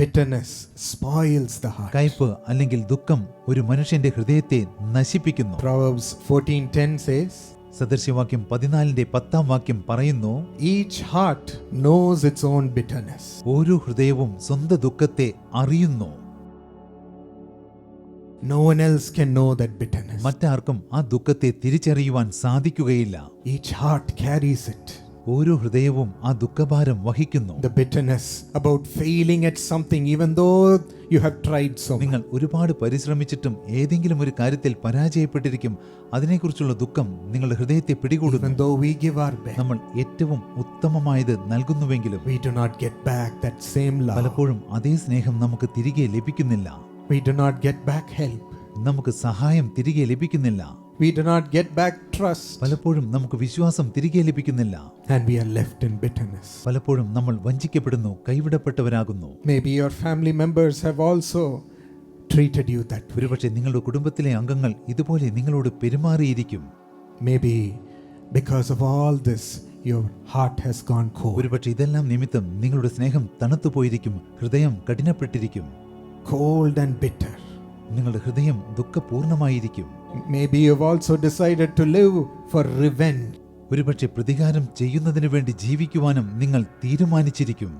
Bitterness spoils the heart. കയ്പ് അല്ലെങ്കിൽ ദുഃഖം ഒരു മനുഷ്യന്റെ ഹൃദയത്തെ നശിപ്പിക്കുന്നു Proverbs 14:10 says, സദൃശ്യവാക്യം പതിനാലിന്റെ പത്താം വാക്യം പറയുന്നു Each heart knows its own bitterness. ഓരോ ഹൃദയവും സ്വന്തം ദുഃഖത്തെ അറിയുന്നു No one else can know that bitterness. മറ്റാർക്കും ആ ദുഃഖത്തെ തിരിച്ചറിയുവാൻ സാധിക്കുകയില്ല Each heart carries it. ഓരോ ഹൃദയവും ആ ദുഃഖഭാരം വഹിക്കുന്നു. The bitterness about failing at something, even though you have tried so നിങ്ങൾ ഒരുപാട് പരിശ്രമിച്ചിട്ടും ഏതെങ്കിലും ഒരു കാര്യത്തിൽ പരാജയപ്പെട്ടിരിക്കും അതിനെക്കുറിച്ചുള്ള ദുഃഖം നിങ്ങളുടെ ഹൃദയത്തെ പിടികൂടുന്നു. Even though we give our best, നമ്മൾ ഏറ്റവും ഉത്തമമായത് നൽകുന്നുവെങ്കിലും we do not get back that same love. പലപ്പോഴും അതേ സ്നേഹം നമുക്ക് തിരികെ ലഭിക്കുന്നില്ല. We do not get back help. നമുക്ക് സഹായം തിരികെ ലഭിക്കുന്നില്ല. We do not get back trust. പലപ്പോഴും നമുക്ക് വിശ്വാസം തിരികെ ലഭിക്കുന്നില്ല And we are left in bitterness. പലപ്പോഴും നമ്മൾ വഞ്ചിക്കപ്പെടുന്നു കൈവിടപ്പെട്ടവരാകുന്നു Maybe your family members have also treated you that way. ഒരുപക്ഷെ നിങ്ങളുടെ കുടുംബത്തിലെ അംഗങ്ങൾ ഇതുപോലെ നിങ്ങളോട് പെരുമാറിയിരിക്കും Maybe because of all this, your heart has gone cold. ഒരുപക്ഷെ ഇതെല്ലാം നിമിത്തം നിങ്ങളുടെ സ്നേഹം തണുത്തുപോയിരിക്കും ഹൃദയം കഠിനപ്പെട്ടിരിക്കും Cold and bitter. നിങ്ങളുടെ ഹൃദയം ദുഃഖപൂർണമായിരിക്കും Maybe you've also decided to live for revenge. ഒരുപക്ഷെ പ്രതികാരം ചെയ്യുന്നതിന് വേണ്ടി ജീവിക്കുവാനും നിങ്ങൾ തീരുമാനിച്ചിരിക്കും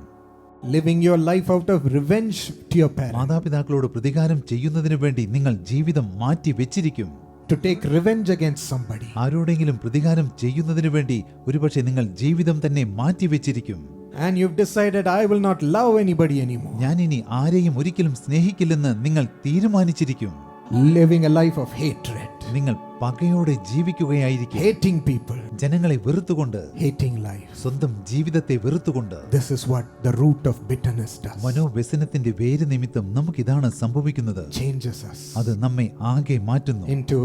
Living your life out of revenge to your parents. മാതാപിതാക്കളോട് പ്രതികാരം ചെയ്യുന്നതിന് വേണ്ടി നിങ്ങൾ ജീവിതം മാറ്റി വെച്ചിരിക്കും To take revenge against somebody. ആരോടെങ്കിലും പ്രതികാരം ചെയ്യുന്നതിന് വേണ്ടി ഒരുപക്ഷെ നിങ്ങൾ ജീവിതം തന്നെ മാറ്റി വെച്ചിരിക്കും And you've decided, I will not love anybody anymore. ഞാൻ ഇനി ആരെയും ഒരിക്കലും സ്നേഹിക്കില്ലെന്ന് നിങ്ങൾ തീരുമാനിച്ചിരിക്കും Living a life of hatred. നിങ്ങൾ പകയോടെ ജീവിക്കുകയായിരിക്കും Hating people. ജനങ്ങളെ വെറുത്തുകൊണ്ട് Hating life. സ്വന്തം ജീവിതത്തെ വെറുത്തുകൊണ്ട് This is what the root of bitterness does. മനോവ്യസനത്തിന്റെ വേര് നിമിത്തം നമുക്കിതാണ് സംഭവിക്കുന്നത് Changes us അത് നമ്മെ ആകെ മാറ്റുന്നു into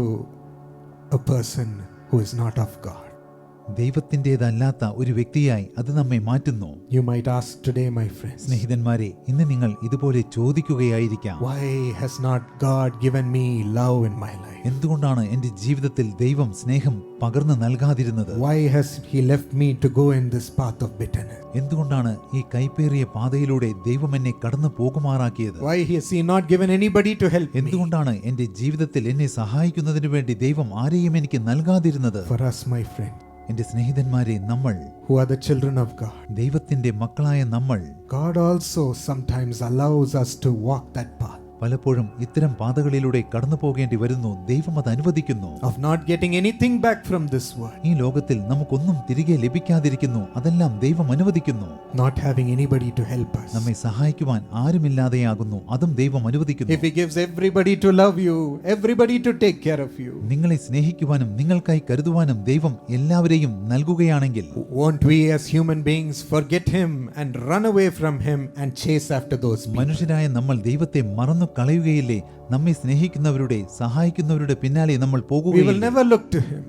a person who is not of God. ദൈവത്തിന്റെതല്ലാത്ത ഒരു വ്യക്തിയായി അത് നമ്മെ മാറ്റുന്നു. You might ask today my friends സ്നേഹിതന്മാരെ ഇന്ന് നിങ്ങൾ ഇതുപോലെ ചോദിക്കുകയായിരിക്കാം. Why has not God given me love in my life എന്തുകൊണ്ടാണ് എന്റെ ജീവിതത്തിൽ ദൈവം സ്നേഹം പകർന്നു നൽകാതിരുന്നത്? Why has he left me to go in this path of bitterness എന്തുകൊണ്ടാണ് ഈ കൈപ്പേറിയ പാതയിലൂടെ ദൈവം എന്നെ കടന്നു പോകുമാറാക്കിയത്? Why has He not given anybody to help? എന്തുകൊണ്ടാണ് എന്റെ ജീവിതത്തിൽ എന്നെ സഹായിക്കുന്നതിനു വേണ്ടി ദൈവം ആരെയും എനിക്ക് നൽകാതിരുന്നത്? Friend, സ്നേഹിതന്മാരെ നമ്മൾ who are the children of God, ദൈവത്തിന്റെ മക്കളായ നമ്മൾ God also sometimes allows us to walk that path പലപ്പോഴും ഇത്തരം പാതകളിലൂടെ കടന്നു പോകേണ്ടി വരുന്നു ദൈവം അത് അനുവദിക്കുന്നു of not getting anything back from this world, ഈ ലോകത്തിൽ നമുക്കൊന്നും തിരികെ ലഭിക്കാതിരിക്കുന്നു അതെല്ലാം ദൈവം അനുവദിക്കുന്നു not having anybody to help us. നമ്മെ സഹായിക്കുവാൻ ആരുമില്ലാതെയാകുന്നു അതും ദൈവം അനുവദിക്കുന്നു If He gives everybody to love you, everybody to take care of you, നിങ്ങളെ സ്നേഹിക്കുവാനും നിങ്ങൾക്കായി കരുതുവാനും ദൈവം എല്ലാവരെയും നൽകുകയാണെങ്കിൽ won't we as human beings forget Him and run away from Him and chase after those people? മനുഷ്യരായ നമ്മൾ ദൈവത്തെ മറന്നു കളയുകയില്ലേ? നമ്മെ സ്നേഹിക്കുന്നവരുടെ സഹായിക്കുന്നവരുടെ പിന്നാലെ നമ്മൾ പോകുകയില്ല.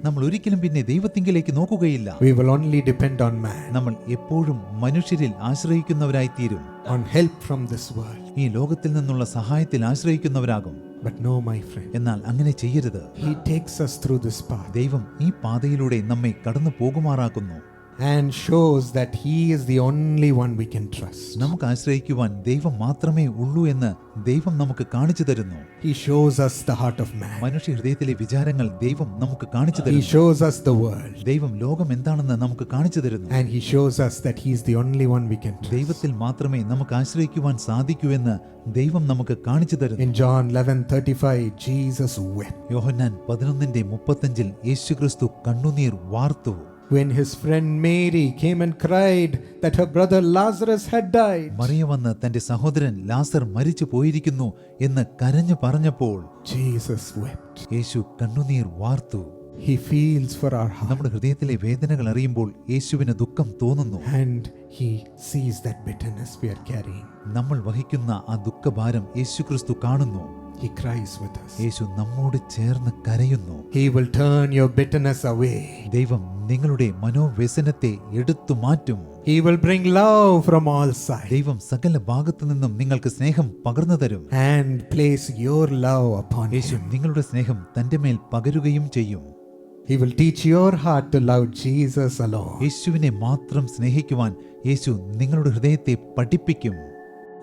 നമ്മൾ ഒരിക്കലും പിന്നെ ദൈവത്തിങ്കിലേക്ക് നോക്കുകയില്ല. We will only depend on man, നമ്മൾ എപ്പോഴും മനുഷ്യരിൽ ആശ്രയിക്കുന്നവരായി തീരും on help from this world. ഈ ലോകത്തിൽ നിന്നുള്ള സഹായത്തിൽ ആശ്രയിക്കുന്നവരാകും. But no, my friend, എന്നാൽ അങ്ങനെ ചെയ്യരുത്. He takes us through this path. ദൈവം ഈ പാതയിലൂടെ നമ്മെ കടന്നു പോകുമാറാക്കുന്നു and shows that He is the only one we can trust. നമുക്ക് ആശ്രയിക്കുവാൻ ദൈവം മാത്രമേ ഉള്ളൂ എന്ന് ദൈവം നമുക്ക് കാണിച്ചു തരുന്നു. He shows us the heart of man, മനുഷ്യ ഹൃദയത്തിലെ വിചാരങ്ങൾ ദൈവം നമുക്ക് കാണിച്ചു He തരുന്നു. shows us the world, ദൈവം ലോകം എന്താണെന്ന് നമുക്ക് കാണിച്ചു തരുന്നു. And He shows us that He is the only one we can trust. ദൈവത്തിൽ മാത്രമേ നമുക്ക് ആശ്രയിക്കുവാൻ സാധിക്കൂ എന്ന് ദൈവം നമുക്ക് കാണിച്ചു തരുന്നു. In John 11:35, Jesus wept. യോഹന്നാൻ പതിനൊന്നിന്റെ മുപ്പത്തഞ്ചിൽ യേശുക്രിസ്തു കണ്ണുനീർ വാർത്തു. When his friend Mary came and cried that her brother Lazarus had died. Mariya വന്ന് തന്റെ സഹോദരൻ ലാസർ മരിച്ചു പോയിരിക്കുന്നു എന്ന് കരഞ്ഞു പറഞ്ഞപ്പോൾ Jesus wept. യേശു കണ്ണുനീർ വാർത്തു He feels for our heart നമ്മുടെ ഹൃദയത്തിലെ വേദനകൾ അറിയുമ്പോൾ യേശുവിന് ദുഃഖം തോന്നുന്നു and he sees that bitterness we are carrying. നമ്മൾ വഹിക്കുന്ന ആ ദുഃഖഭാരം യേശുക്രിസ്തു കാണുന്നു He cries with us. യേശു നമ്മോട് ചേർന്ന് കരയുന്നു He will turn your bitterness away. ദൈവം നിങ്ങളുടെ മനോവ്യസനത്തെ എടുത്തു മാറ്റും He will bring love from all sides ദൈവം സകല ഭാഗത്തു നിന്നും നിങ്ങൾക്ക് സ്നേഹം പകർന്നു തരും and place your love upon യേശു നിങ്ങളുടെ സ്നേഹം തന്റെ മേൽ പകരുകയും ചെയ്യും He will teach your heart to love Jesus alone. യേശുവിനെ മാത്രം സ്നേഹിക്കുവാൻ യേശു നിങ്ങളുടെ ഹൃദയത്തെ പഠിപ്പിക്കും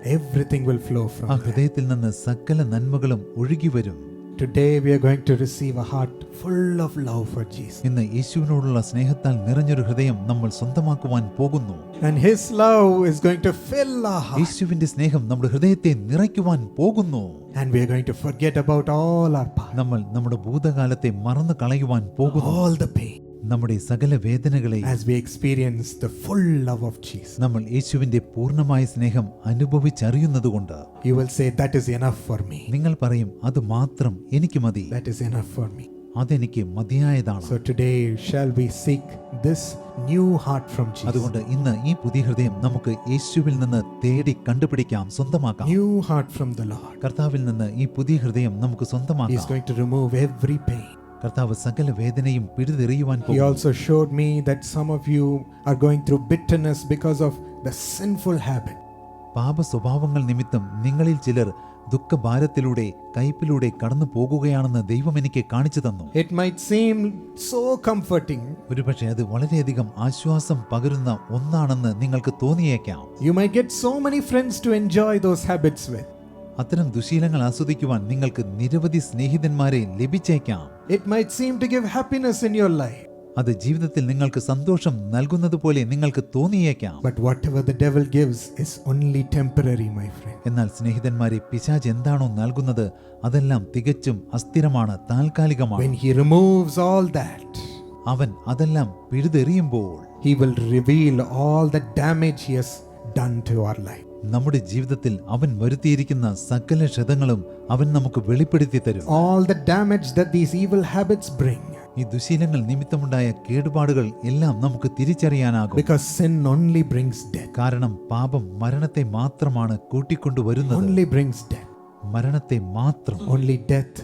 everything will flow ആ from there. ഹൃദയത്തിൽ നിന്ന് സകല നന്മകളും ഒഴുകി വരും Today we are going to receive a heart full of love for Jesus. ഇന്ന് യേശുവിനോടുള്ള സ്നേഹത്താൽ നിറഞ്ഞൊരു ഹൃദയം നമ്മൾ സ്വന്തമാക്കുവാൻ പോകുന്നു And His love is going to fill our heart. യേശുവിന്റെ സ്നേഹം നമ്മുടെ ഹൃദയത്തെ നിറയ്ക്കുവാൻ പോകുന്നു And we are going to forget about all our past, നമ്മൾ നമ്മുടെ ഭൂതകാലത്തെ മറന്നു കളയുവാൻ പോകുന്നു all the pain, നമ്മുടെ സകല വേദനകളെ as we experience the full love of Jesus. നമ്മൾ യേശുവിന്റെ പൂർണമായ സ്നേഹം അനുഭവിച്ചറിയുന്നതുകൊണ്ട് You will say, That is enough for me. നിങ്ങൾ പറയും അത് മാത്രം എനിക്ക് മതി That is enough for me. അതെനിക്ക് മതിയായതാണ് So today, shall we seek this new heart from Jesus? അതുകൊണ്ട് ഇന്ന് ഈ പുതിയ ഹൃദയം നമുക്ക് യേശുവിൽ നിന്ന് തേടി കണ്ടുപിടിക്കാം സ്വന്തമാക്കാം New heart from the Lord. കർത്താവിൽ നിന്ന് ഈ പുതിയ ഹൃദയം നമുക്ക് സ്വന്തമാക്കാം സ്വന്തമാക്കാം going to remove every pain. കർത്താവ് സകല വേദനയും പിഴുതെറിയുവാൻ He also showed me that some of you are going through bitterness because of the sinful habit. പാപ സ്വഭാവങ്ങൾ നിമിത്തം നിങ്ങളിൽ ചിലർ ദുഃഖഭാരത്തിലൂടെ കയ്പിലൂടെ കടന്നു പോകുകയാണെന്ന് ദൈവം എനിക്ക് കാണിച്ചു തന്നു It might seem so comforting. ഒരുപക്ഷെ അത് വളരെയധികം ആശ്വാസം പകരുന്ന ഒന്നാണെന്ന് നിങ്ങൾക്ക് തോന്നിയേക്കാം You might get so many friends to enjoy those habits with. അത്തരം ദുശീലങ്ങൾ ആസ്വദിക്കുവാൻ നിങ്ങൾക്ക് നിരവധി സ്നേഹിതന്മാരെ ലഭിച്ചേക്കാം. It might seem to give happiness in your life അത് ജീവിതത്തിൽ നിങ്ങൾക്ക് സന്തോഷം നൽകുന്നത് പോലെ നിങ്ങൾക്ക് തോന്നിയേക്കാം. But whatever devil gives is only temporary my friend എന്നാൽ സ്നേഹിതന്മാരെ പിശാജ് എന്താണോ നൽകുന്നത് അതെല്ലാം തികച്ചും അസ്ഥിരമാണ് താൽക്കാലികമാണ്. When he removes all that അവൻ അതെല്ലാം പിഴുതെറിയുമ്പോൾ he will reveal all the damage he has done to our life നമ്മുടെ ജീവിതത്തിൽ അവൻ വരുത്തിയിരിക്കുന്ന സകല ക്ഷതങ്ങളും അവൻ നമുക്ക് വെളിപ്പെടുത്തി തരും All the damage that these evil habits bring. ഈ ദുശീലങ്ങൾ നിമിത്തമുണ്ടായ കേടുപാടുകൾ എല്ലാം നമുക്ക് തിരിച്ചറിയാനാകും Because sin only brings death. കാരണം പാപം മരണത്തെ മാത്രമാണ് കൂട്ടിക്കൊണ്ടുവരുന്നത് Only brings death. മരണത്തെ മാത്രം Only death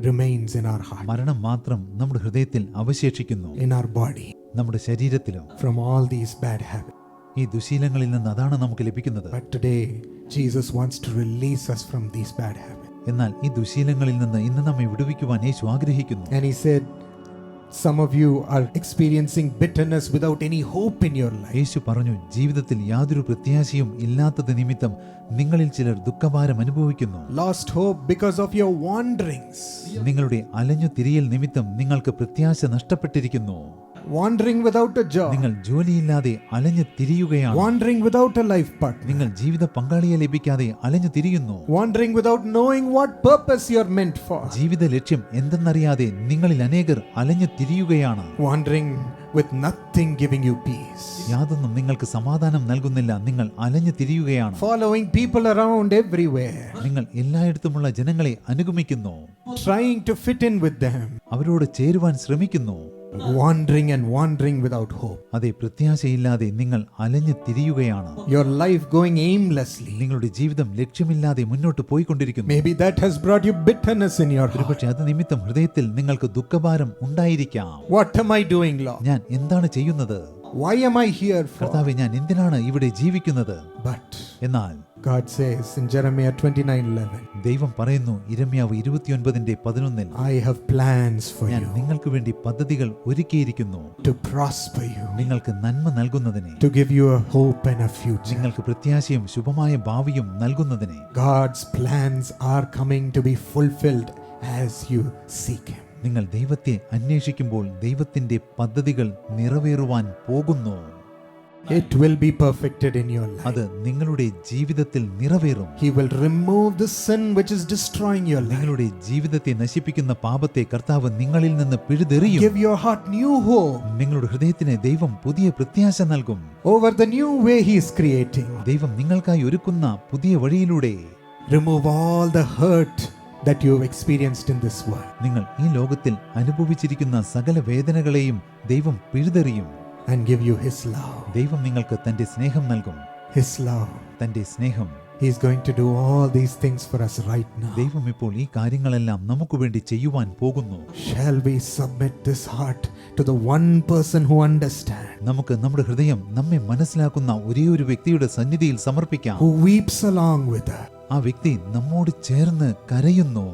remains in our heart, മരണം മാത്രം നമ്മുടെ ഹൃദയത്തിൽ അവശേഷിക്കുന്നു in our body, നമ്മുടെ ശരീരത്തിലും from all these bad habits. ഈ ദുശീലങ്ങളിൽ നിന്ന് അതാണ് നമുക്ക് ലഭിക്കുന്നത് But today, Jesus wants to release us from these bad habits. എന്നാൽ ഈ ദുശീലങ്ങളിൽ നിന്ന് ഇന്ന് നമ്മെ വിടുവിക്കുവാൻ യേശു ആഗ്രഹിക്കുന്നു And he said, Some of you are experiencing bitterness without any hope in your life. യേശു പറഞ്ഞു ജീവിതത്തിൽ യാതൊരു പ്രത്യാശയും ഇല്ലാത്തത് നിമിത്തം നിങ്ങളിൽ ചിലർ ദുഃഖഭാരം അനുഭവിക്കുന്നു Lost hope because of your wanderings. നിങ്ങളുടെ അലഞ്ഞു തിരിയൽ നിമിത്തം നിങ്ങൾക്ക് പ്രത്യാശ നഷ്ടപ്പെട്ടിരിക്കുന്നു Wandering without a job. നിങ്ങൾ ജോലിയില്ലാതെ അലഞ്ഞു തിരിയുകയാണ് Wandering without a life partner. നിങ്ങൾ ജീവിത പങ്കാളിയെ ലഭിക്കാതെ അലഞ്ഞു തിരിയുന്നു Wandering without knowing what purpose you're meant for. ജീവിത ലക്ഷ്യം എന്തെന്നറിയാതെ നിങ്ങളിൽ അനേകർ അലഞ്ഞു തിരിയുകയാണ് Wandering with nothing giving you peace. യാതൊന്നും നിങ്ങൾക്ക് സമാധാനം നൽകുന്നില്ല നിങ്ങൾ അലഞ്ഞു തിരിയുകയാണ് Following people around everywhere. നിങ്ങൾ എല്ലായിടത്തുമുള്ള ജനങ്ങളെ അനുഗമിക്കുന്നു Trying to fit in with them. അവരോട് ചേരുവാൻ ശ്രമിക്കുന്നു Wandering and wandering without hope. അതെ പ്രത്യാശയില്ലാതെ നിങ്ങൾ അലഞ്ഞു തിരിയുകയാണ് Your life going aimlessly. നിങ്ങളുടെ ജീവിതം ലക്ഷ്യമില്ലാതെ മുന്നോട്ട് പോയിക്കൊണ്ടിരിക്കുന്നു Maybe that has brought you bitterness in your heart. പക്ഷേ അത് നിമിത്തം ഹൃദയത്തിൽ നിങ്ങൾക്ക് ദുഃഖഭാരം ഉണ്ടായിരിക്കാം What am I doing, Lord? ഞാൻ എന്താണ് ചെയ്യുന്നത് Why am I here for? കർത്താവെ ഞാൻ എന്തിനാണ് ഇവിടെ ജീവിക്കുന്നത് But എന്നാൽ God says in Jeremiah 29:11, ദൈവം പറയുന്നു ഇരമ്യാവ് ഇരുപത്തിയൊൻപതിന്റെ പതിനൊന്നിൽ I have plans for ഞാൻ you നിങ്ങൾക്ക് വേണ്ടി പദ്ധതികൾ ഒരുക്കിയിരിക്കുന്നു to prosper you, നിങ്ങൾക്ക് നന്മ നൽകുന്നതിനെ to give you a hope and a future. നിങ്ങൾക്ക് പ്രത്യാശയും ശുഭമായ ഭാവിയും നൽകുന്നതിനെ God's plans are coming to be fulfilled as you seek Him. നിങ്ങൾ ദൈവത്തെ അന്വേഷിക്കുമ്പോൾ ദൈവത്തിന്റെ പദ്ധതികൾ നിറവേറുവാൻ പോകുന്നു It will be perfected in your life. അത് നിങ്ങളുടെ ജീവിതത്തിൽ നിറവേറും He will remove the sin which is destroying your life. നിങ്ങളുടെ ജീവിതത്തെ നശിപ്പിക്കുന്ന പാപത്തെ കർത്താവ് നിങ്ങളിൽ നിന്ന് പിഴുതെറിയും Give your heart new hope നിങ്ങളുടെ ഹൃദയത്തിന് ദൈവം പുതിയ പ്രത്യാശ നൽകും over the new way He is creating. ദൈവം നിങ്ങൾക്കായി ഒരുക്കുന്ന പുതിയ വഴിയിലൂടെ Remove all the hurt that you have experienced in this world നിങ്ങൾ ഈ ലോകത്തിൽ അനുഭവിച്ചിരിക്കുന്ന സകല വേദനകളെയും ദൈവം പിഴുതെറിയും and give you His love. ദൈവം നിങ്ങൾക്ക് തന്റെ സ്നേഹം നൽകും His love. തന്റെ സ്നേഹം is going to do all these things for us right now. ദൈവം ഇപ്പോൾ ഈ കാര്യങ്ങളെല്ലാം നമുക്ക് വേണ്ടി ചെയ്യുവാൻ പോകുന്നു Shall we submit this heart to the one person who understands, നമുക്ക് നമ്മുടെ ഹൃദയം നമ്മെ മനസ്സിലാക്കുന്ന ഒരേ ഒരു വ്യക്തിയുടെ സന്നിധിയിൽ സമർപ്പിക്കാം who weeps along with us, ആ വ്യക്തി നമ്മോട് ചേർന്ന് കരയുന്നു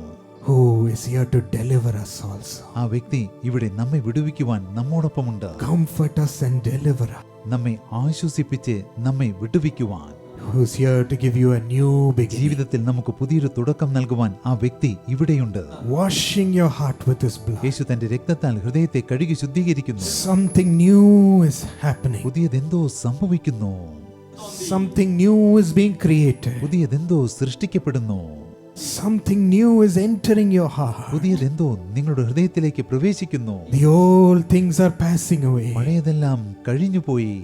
who is here to deliver us also? ആ വ്യക്തി ഇവിടെ നമ്മെ വിടുവിക്കുവാൻ നമ്മോടൊപ്പമുണ്ട് Comfort us and deliver us, നമ്മെ ആശ്വസിപ്പിച്ച് നമ്മെ വിടുവിക്കുവാൻ who's here to give you a new beginning, ജീവിതത്തിൽ നമുക്ക് പുതിയൊരു തുടക്കം നൽകുവാൻ ആ വ്യക്തി ഇവിടെയുണ്ട് washing your heart with His blood. യേശു തന്റെ രക്തത്താൽ ഹൃദയത്തെ കഴുകി ശുദ്ധീകരിക്കുന്നു Something new is happening, പുതിയതെന്തോ സംഭവിക്കുന്നു something new is being created, പുതിയതെന്തോ സൃഷ്ടിക്കപ്പെടുന്നു something new is entering your heart. പുതിയതെന്തോ നിങ്ങളുടെ ഹൃദയത്തിലേക്ക് പ്രവേശിക്കുന്നു The old things are passing away, പഴയതെല്ലാം കഴിഞ്ഞുപോയി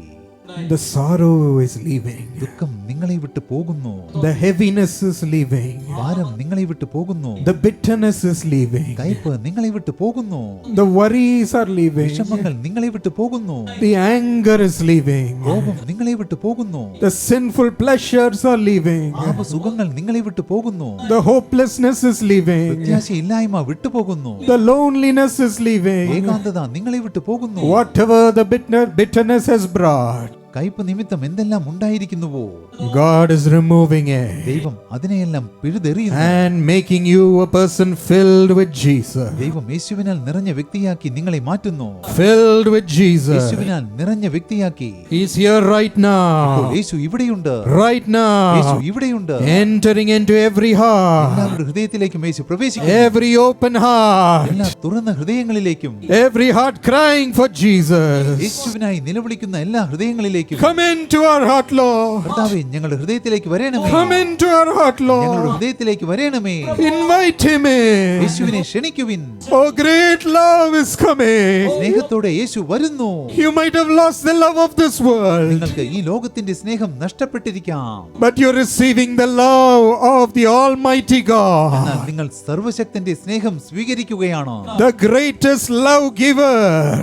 the sorrow is leaving, ദുഃഖം നിങ്ങളെ വിട്ട് പോകുന്നു the heaviness is leaving, ഭാരം നിങ്ങളെ വിട്ട് പോകുന്നു the bitterness is leaving, കയ്പ് നിങ്ങളെ വിട്ട് പോകുന്നു the worries are leaving, വിഷമങ്ങൾ നിങ്ങളെ വിട്ട് പോകുന്നു the anger is leaving, കോപം നിങ്ങളെ വിട്ട് പോകുന്നു the sinful pleasures are leaving, പാപ സുഖങ്ങൾ നിങ്ങളെ വിട്ട് പോകുന്നു the hopelessness is leaving, പ്രത്യാശയില്ലായ്മ വിട്ടുപോകുന്നു the loneliness is leaving, ഏകാന്തത നിങ്ങളെ വിട്ട് പോകുന്നു whatever the bitter, bitterness has brought. കയ്പ് നിമിത്തം എന്തെല്ലാം ഉണ്ടായിരിക്കുന്നുവോ God is removing it ദൈവം അതിനെയെല്ലാം പിഴുതെറിയുന്നു and making you a person filled with Jesus. ദൈവം യേശുവിനാൽ നിറഞ്ഞ വ്യക്തിയാക്കി നിങ്ങളെ മാറ്റുന്നു Filled with Jesus. യേശുവിനാൽ നിറഞ്ഞ വ്യക്തിയാക്കി He's here right അപ്പോൾ now. യേശു ഇവിടെയുണ്ട് Right യേശു now. ഇവിടെയുണ്ട് Entering into every heart. എല്ലാവരുടെ ഹൃദയത്തിലേക്കും യേശു പ്രവേശിക്കുന്നു Every open heart. എല്ലാ തുറന്ന ഹൃദയങ്ങളിലേക്കും Every heart crying for Jesus. യേശുവിനായി നിലവിളിക്കുന്ന എല്ലാ ഹൃദയങ്ങളിലേക്കും Come into our heart, Lord. കർത്താവേ ഞങ്ങളുടെ ഹൃദയത്തിലേക്ക് വരണമേ Come into our heart, ഞങ്ങളുടെ Lord. ഹൃദയത്തിലേക്ക് വരണമേ Invite him in. യേശുവിനെ ക്ഷണിക്കുവിൻ Oh, great love is coming. സ്നേഹത്തോടെ യേശു വരുന്നു You might have lost the love of this world, നിങ്ങൾക്ക് ഈ ലോകത്തിന്റെ സ്നേഹം നഷ്ടപ്പെട്ടിരിക്കാം but you're receiving the love of the Almighty God, എന്നാൽ നിങ്ങൾ സർവശക്തന്റെ സ്നേഹം സ്വീകരിക്കുകയാണ് the greatest love giver.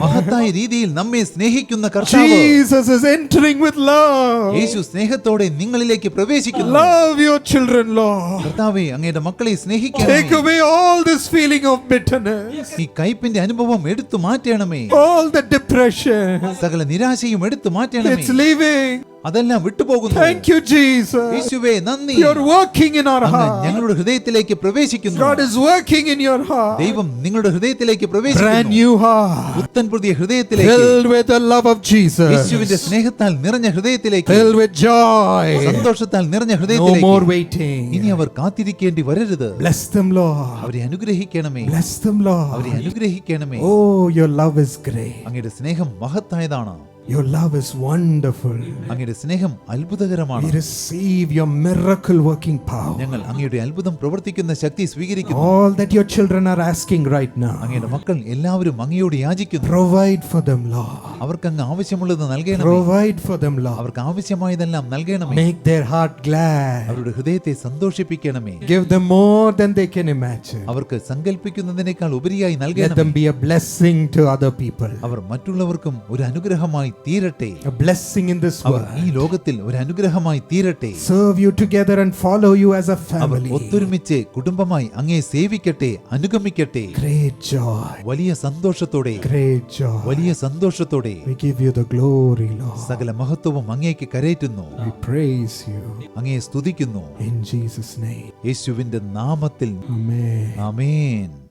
മഹത്തായ രീതിയിൽ നമ്മെ സ്നേഹിക്കുന്ന കർത്താവ് Jesus is entering with love. യേശു സ്നേഹത്തോടെ നിങ്ങളിലേക്ക് പ്രവേശിക്കുന്നു Love your children, Lord. കർത്താവെ അങ്ങയുടെ മക്കളെ Take സ്നേഹിക്കണമേ away all this feeling of bitterness, ഈ കയ്പിന്റെ അനുഭവം എടുത്തു മാറ്റണമേ all the depression. സകല നിരാശയും എടുത്തു മാറ്റണമേ It's leaving. അതെല്ലാം വിട്ടുപോകുന്നു. താങ്ക് യു ജീസസ് യേശുവേ നന്ദി. യു ആർ വർക്കിംഗ് ഇൻ അങ്ങ് ഹാർട്ട് ഞങ്ങളുടെ ഹൃദയത്തിലേക്ക് പ്രവേശിക്കുന്നു. God is working in your heart ദൈവം നിങ്ങളുടെ ഹൃദയത്തിലേക്ക് പ്രവേശിക്കുന്നു. പ്രവേശിക്കുന്നു ന്യൂ ഹാർട്ട് പുത്തൻ പുതിയ ഹൃദയത്തിലേക്ക്. Filled with the love of Jesus യേശുവിന്റെ. സ്നേഹത്താൽ നിറഞ്ഞ ഹൃദയത്തിലേക്ക്. ഫിൽഡ് വിത്ത് ജോയ് സന്തോഷത്താൽ നിറഞ്ഞ ഹൃദയത്തിലേക്ക്. നോ മോർ വെയിറ്റിംഗ് ഇനി അവർ കാത്തിരിക്കേണ്ടി വരരുത്. Bless them, Lord. അവരെ അനുഗ്രഹിക്കണമേ. Bless them, അവരെ Lord. അനുഗ്രഹിക്കണമേ. Oh your love is great അങ്ങയുടെ സ്നേഹം മഹത്തായതാണ്. Your love is wonderful. അങ്ങയുടെ സ്നേഹം അത്ഭുതകരമാണ് We receive your miracle working power. ഞങ്ങൾ അങ്ങയുടെ അത്ഭുതം പ്രവർത്തിക്കുന്ന ശക്തി സ്വീകരിക്കുന്നു All that your children are asking right now. അങ്ങയുടെ മക്കൾ എല്ലാവരും അങ്ങയോട് യാചിക്കുന്നു Provide for them, Lord. അവർക്ക് അങ്ങ് ആവശ്യമുള്ളത് നൽകണമേ Provide for them, Lord. അവർക്ക് ആവശ്യമായതെല്ലാം നൽകണമേ Make their heart glad. അവരുടെ ഹൃദയത്തെ സന്തോഷിപ്പിക്കണമേ Give them more than they can imagine. അവർക്ക് സങ്കല്പിക്കുന്നതിനേക്കാൾ ഉപരിയായി Let നൽകണമേ them be a blessing to other people. അവർ മറ്റുള്ളവർക്കും ഒരു അനുഗ്രഹമായി തീരട്ടെ. ബ്ലെസ്സിംഗ് ഇൻ ദിസ് അവർ ഈ ലോകത്തിൽ ഒരു അനുഗ്രഹമായി തീരട്ടെ. Serve you together and follow you as a family. ഒത്തൊരുമിച്ച് കുടുംബമായി അങ്ങേ സേവിക്കട്ടെ അനുഗമിക്കട്ടെ. ഗ്രേറ്റ് ജോയ് വലിയ സന്തോഷത്തോടെ ഗ്രേറ്റ് ജോയ് വലിയ സന്തോഷത്തോടെ we give you the glory Lord സകല മഹത്വവും അങ്ങേക്ക് കരയറ്റുന്നു. വി പ്രേസ് യു അങ്ങയെ സ്തുതിക്കുന്നു. ഇൻ ജീസസ് നെയിം യേശുവിന്റെ നാമത്തിൽ. ആമേൻ ആമേൻ.